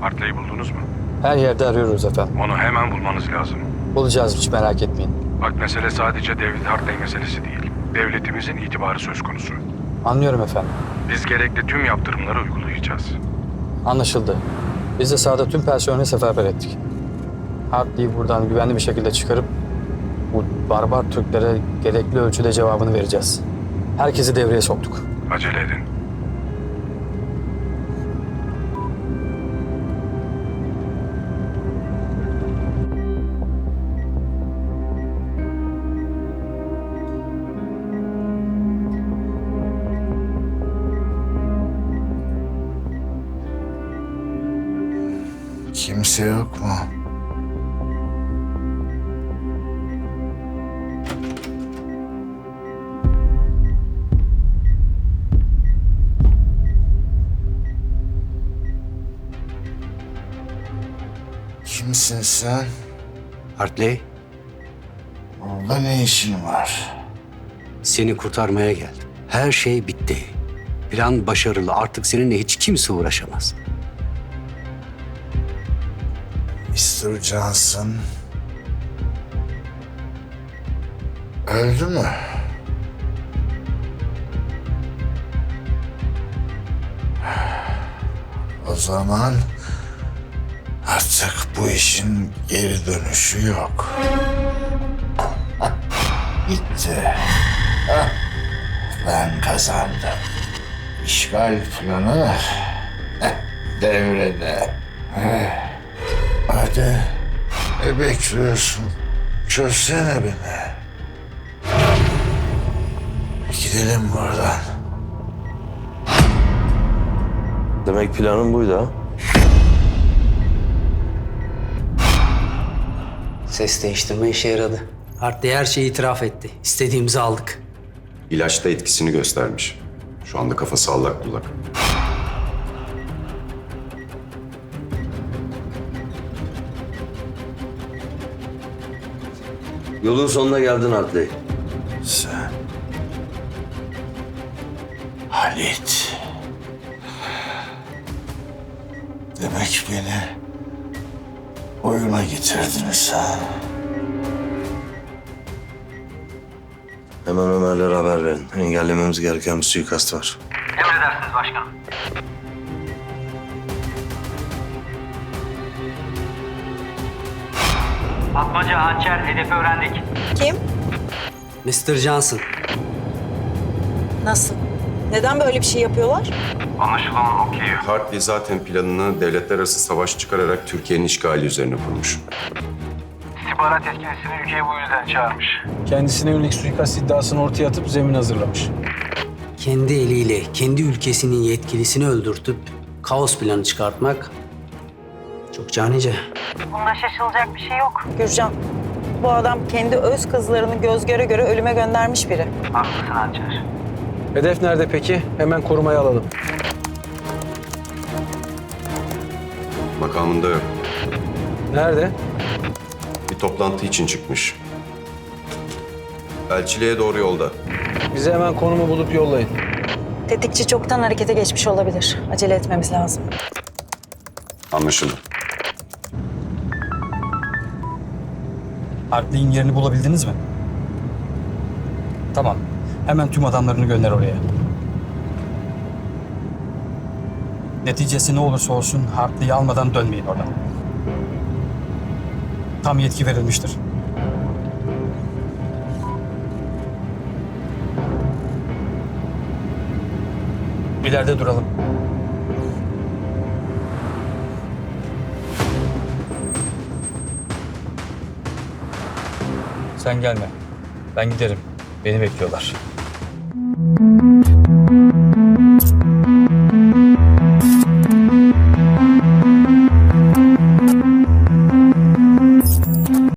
Hartley'i buldunuz mu? Her yerde arıyoruz efendim. Onu hemen bulmanız lazım. Bulacağız hiç merak etmeyin. Bak mesele sadece David Hartley meselesi değil. Devletimizin itibarı söz konusu. Anlıyorum efendim. Biz gerekli tüm yaptırımları uygulayacağız. Anlaşıldı. Biz de sahada tüm personeli seferber ettik. Hartley'i buradan güvenli bir şekilde çıkarıp bu barbar Türklere gerekli ölçüde cevabını vereceğiz. Herkesi devreye soktuk. Acele edin. Kimse yok mu? Kimsin sen? Hartley, Burada ne işin var? seni kurtarmaya geldim. Her şey bitti. Plan başarılı. Artık seninle hiç kimse uğraşamaz. Mr. Johnson öldü mü? O zaman artık bu işin geri dönüşü yok. Bitti. Ben kazandım. İşgal planı devrede. Hadi. Ne bekliyorsun? Çözsene beni. Gidelim buradan. Demek planın buydu ha? Ses değiştirme işe yaradı. Hartley her şeyi itiraf etti. İstediğimizi aldık. İlaç da etkisini göstermiş. Şu anda kafası allak bullak. Yolun sonuna geldin Hartley. Sen. Halit. Demek beni oyuna getirdiniz ha. Hemen Ömer'lere haber verin. Engellememiz gereken bir suikast var. Emredersiniz başkanım. Atmaca hançer hedefi öğrendik. Kim? Mr. Johnson, Nasıl? Neden böyle bir şey yapıyorlar? Anlaşılan okey. Hartley zaten planını devletler arası savaş çıkararak Türkiye'nin işgali üzerine kurmuş. İstihbarat etkilisini ülkeye bu yüzden çağırmış. Kendisine yönelik suikast iddiasını ortaya atıp zemin hazırlamış. kendi eliyle kendi ülkesinin yetkilisini öldürtüp kaos planı çıkartmak çok canice. Bunda şaşılacak bir şey yok. Gürcan, bu adam kendi öz kızlarını göz göre göre ölüme göndermiş biri. Haklısın hançer. Hedef nerede peki? Hemen korumaya alalım. Makamında yok. Nerede? Bir toplantı için çıkmış. Elçiliğe doğru yolda. Bize hemen konumu bulup yollayın. Tetikçi çoktan harekete geçmiş olabilir. Acele etmemiz lazım. Anlaşıldı. Hartley'in yerini bulabildiniz mi? Tamam. Hemen tüm adamlarını gönder oraya. Neticesi ne olursa olsun Hartley'i almadan dönmeyin oradan. Tam yetki verilmiştir. İleride duralım. Sen gelme. Ben giderim. Beni bekliyorlar.